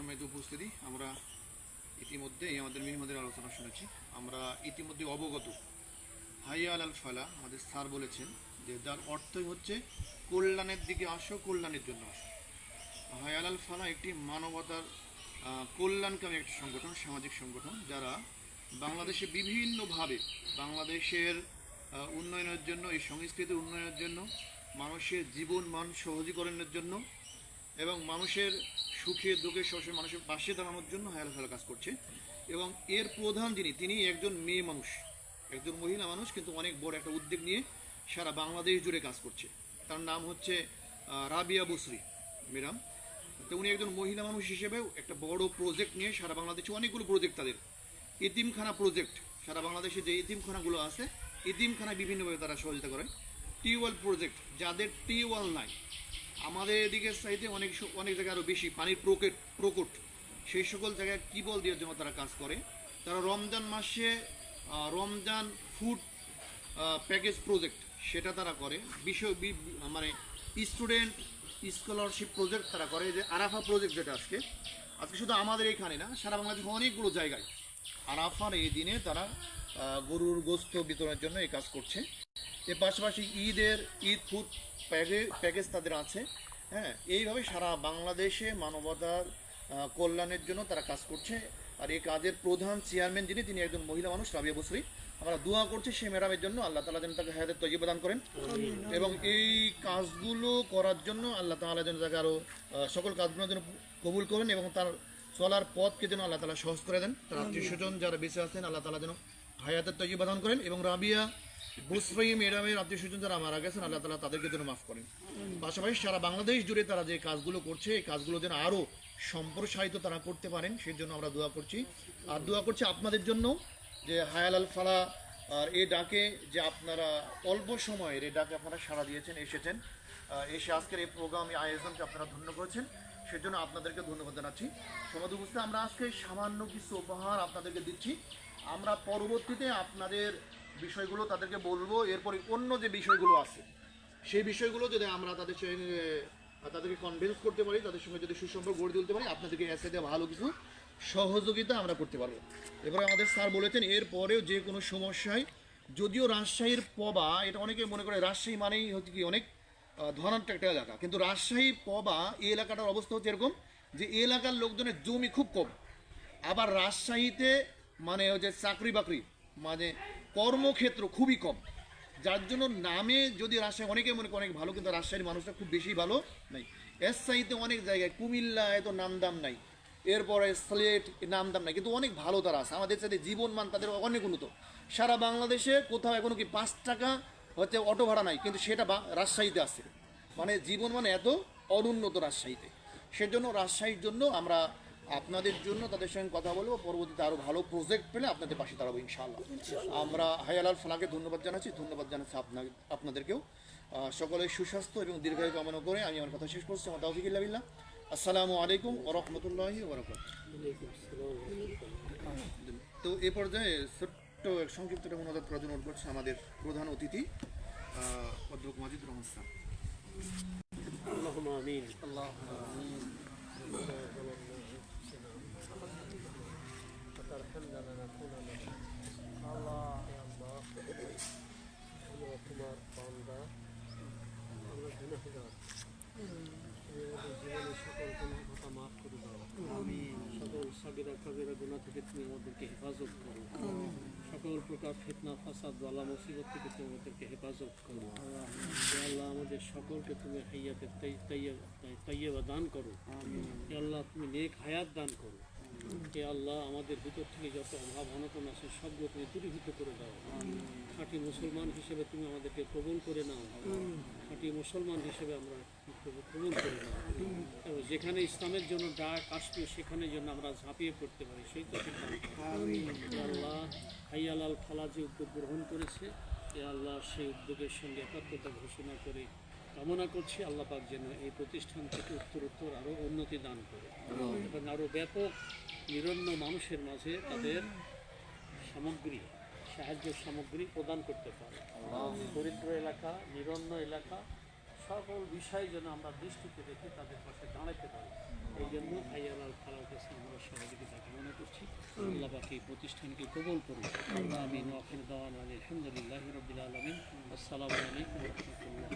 সম্মানিত উপস্থিতি, আমরা ইতিমধ্যেই আমাদের মেহমাদের আলোচনা শুনেছি। আমরা ইতিমধ্যে অবগত হাইয়াল আল ফালা, আমাদের স্যার বলেছেন যে যার অর্থই হচ্ছে কল্যাণের দিকে আসো, কল্যাণের জন্য আসো। হায়াল আল ফালা একটি মানবতার কল্যাণকামী একটি সংগঠন, সামাজিক সংগঠন, যারা বাংলাদেশে বিভিন্নভাবে বাংলাদেশের উন্নয়নের জন্য, এই সংস্কৃতির উন্নয়নের জন্য, মানুষের জীবন মান সহজীকরণের জন্য এবং মানুষের সুখে, দুঃখে সবসময় মানুষের পাশে দাঁড়ানোর জন্য হায়াল ফালা কাজ করছে। এবং এর প্রধান যিনি, তিনি একজন মেয়ে মানুষ, একজন মহিলা মানুষ, কিন্তু অনেক বড় একটা উদ্যোগ নিয়ে সারা বাংলাদেশ জুড়ে কাজ করছে। তার নাম হচ্ছে রাবিয়া বসরি। ম্যাডাম, তো উনি একজন মহিলা মানুষ হিসেবেও একটা বড় প্রজেক্ট নিয়ে সারা বাংলাদেশে অনেকগুলো প্রজেক্ট তাদের। ইতিমখানা প্রজেক্ট সারা বাংলাদেশে যে এতিমখানাগুলো আছে, এতিমখানায় বিভিন্নভাবে তারা সহযোগিতা করে। টিউবওয়েল প্রজেক্ট যাদের টিউবওয়েল নাই আমাদের এদিকের সাইডে অনেক অনেক জায়গায় আরও বেশি পানির প্রকেট প্রকট। সেই সকল জায়গায় টিউবওয়েল দেওয়ার জন্য তারা কাজ করে? তারা রমজান মাসে রমজান ফুড প্যাকেজ প্রজেক্ট সেটা তারা করে। বিষয় মানে স্টুডেন্ট স্কলারশিপ প্রজেক্ট তারা করে। যে আরাফা প্রজেক্ট যেটা আজকে আজকে শুধু আমাদের এখানে না, সারা বাংলাদেশে অনেকগুলো জায়গায়। আরাফার এই দিনে তারা গরুর গোস্ত বিতরণের জন্য এই কাজ করছে। এর পাশাপাশি ঈদের ঈদ ফুড প্যাকেজ প্যাকেজ তাদের আছে। হ্যাঁ এইভাবে সারা বাংলাদেশে মানবতার কল্যাণের জন্য তারা কাজ করছে। আর এই কাজের প্রধান চেয়ারম্যান যিনি তিনি একজন মহিলা মানুষ রাবিয়া বসরি। আমরা দোয়া করছি সেই ম্যাডামের জন্য আল্লাহ তালা যেন তাকে হায়াতের তৈরি প্রদান করেন। এবং এই কাজগুলো করার জন্য আল্লাহ তালা যেন তাকে আরও সকল কাজগুলো যেন কবুল করেন এবং তার চলার পথকে যেন আল্লাহ তালা সহজ করে দেন। তার আত্মীয় স্বজন যারা বেঁচে আছেন আল্লাহ তালা যেন হায়াতের তৈরি প্রদান করেন। এবং রাবিয়া আত্মীয় স্বজন যারা মারা গেছেন, আল্লাহ তালা তাদেরকে যেন মাফ করেন। পাশাপাশি সারা বাংলাদেশ জুড়ে তারা যে কাজগুলো করছে, এই কাজগুলো যেন আরও সম্প্রসারিত তারা করতে পারেন সেই জন্য আমরা দোয়া করছি। আর দোয়া করছি আপনাদের জন্য যে হায়াল আল ফালা, আর এই ডাকে যে আপনারা অল্প সময়ের এই ডাকে আপনারা সাড়া দিয়েছেন, এসেছেন। এসে আজকের এই প্রোগ্রাম আয়োজনকে আপনারা ধন্য করেছেন। সেজন্য আপনাদেরকে ধন্যবাদ জানাচ্ছি। সমাজ উপস্থিত, আমরা আজকে সামান্য কিছু উপহার আপনাদেরকে দিচ্ছি। আমরা পরবর্তীতে আপনাদের বিষয়গুলো তাদেরকে বলব, এরপরে অন্য যে বিষয়গুলো আছে, সেই বিষয়গুলো যদি আমরা তাদের সঙ্গে, তাদেরকে কনভিন্স করতে পারি, তাদের সঙ্গে যদি সুসম্পর্ক গড়ে তুলতে পারি, আপনাদেরকে এসে দিয়ে ভালো কিছু সহযোগিতা আমরা করতে পারব। এবারে আমাদের স্যার বলেছেন, এরপরেও যে কোনো সমস্যায়, যদিও রাজশাহীর পবা, এটা অনেকে মনে করে রাজশাহী মানেই হচ্ছে কি অনেক ধনাঢ্য একটা এলাকা। কিন্তু রাজশাহী পবা, এই এলাকাটার অবস্থা হচ্ছে এরকম যে এলাকার লোকজনের জমি খুব কম। আবার রাজশাহীতে মানে হচ্ছে চাকরি বাকরি মানে কর্মক্ষেত্র খুবই কম। যার জন্য নামে যদি রাজশাহী, অনেকে মনে অনেক ভালো, কিন্তু রাজশাহীর মানুষটা খুব বেশি ভালো নাই। এসসাইতে অনেক জায়গায় কুমিল্লা এত নাম দাম নাই। এরপরে স্লেট নাম দাম নাই, কিন্তু অনেক ভালো তারা আছে। আমাদের সাথে জীবন মান তাদের অনেক উন্নত। সারা বাংলাদেশে কোথাও এখনও কি পাঁচ টাকা হচ্ছে অটো ভাড়া নাই, কিন্তু সেটা বা- রাজশাহীতে আছে। মানে জীবন মানে এত অনুন্নত রাজশাহীতে। সেজন্য রাজশাহীর জন্য আমরা আপনাদের জন্য তাদের সঙ্গে কথা বলব। পরবর্তীতে আরও ভালো প্রজেক্ট পেলে আপনাদের পাশে দাঁড়াবো ইনশাল আমরা হায়ালাল ফালাকে ধন্যবাদ জানাচ্ছি ধন্যবাদ জানাচ্ছি আপনাকে আপনাদেরকেও। সকলে সুস্বাস্থ্য এবং দীর্ঘায়ু কামনা করে আমি আমার কথা শেষ করছি। আমার তাওফিকিল্লাবিল্লা আসসালামু আলাইকুম ওরহমতুল্লাহ ওরকম তো এ পর্যায়ে ছোট্ট এক সংক্ষিপ্তটা মনোজাত করার জন্য করছে আমাদের প্রধান অতিথি অধ্যক্ষ মাজিদ রহমান আমিন। আল্লাহ সকল তুমি আমাদেরকে হেফাজত করো। সকল প্রকার ফিতনা ফাসাদ বালা মুসিবত থেকে তুমি আমাদেরকে হেফাজত করো আল্লাহ, আমাদের সকলকে তুমি হাইয়াতে তাইয়াবা দান করো। আল্লাহ, তুমি নেক হায়াত দান করো। হে আল্লাহ আমাদের ভিতর থেকে যত অভাব অনটন আছে সবগুলো তুমি দূরীভূত করে দাও। খাঁটি মুসলমান হিসেবে তুমি আমাদেরকে কবুল করে নাও। খাঁটি মুসলমান হিসেবে আমরা কবুল কবুল করে নাও। এবং যেখানে ইসলামের জন্য ডাক আসবে সেখানে যেন আমরা ঝাঁপিয়ে পড়তে পারি। সেই তো আল্লাহ হাইয়ালাল ফালা যে উদ্যোগ গ্রহণ করেছে এ আল্লাহ সেই উদ্যোগের সঙ্গে একাত্মতা ঘোষণা করে কামনা করছি আল্লাহ পাক যেন এই প্রতিষ্ঠান থেকে উত্তর উত্তর আরও উন্নতি দান করে। এবং আরও ব্যাপক নিরন্ন মানুষের মাঝে তাদের সামগ্রী, সাহায্য সামগ্রী প্রদান করতে পারে। দরিদ্র এলাকা, নিরন্ন এলাকা, সকল বিষয় যেন আমরা দৃষ্টিতে রেখে তাদের পাশে দাঁড়াতে পারি। এই জন্য হাইয়াল ফালার কাছে আমরা সহযোগিতা কামনা করছি আল্লাহ এই প্রতিষ্ঠানকে কবল করুন আমিন। আলহামদুলিল্লাহ রবিল আলমিন। আসসালামু আলাইকুম রহমতুল্লাহ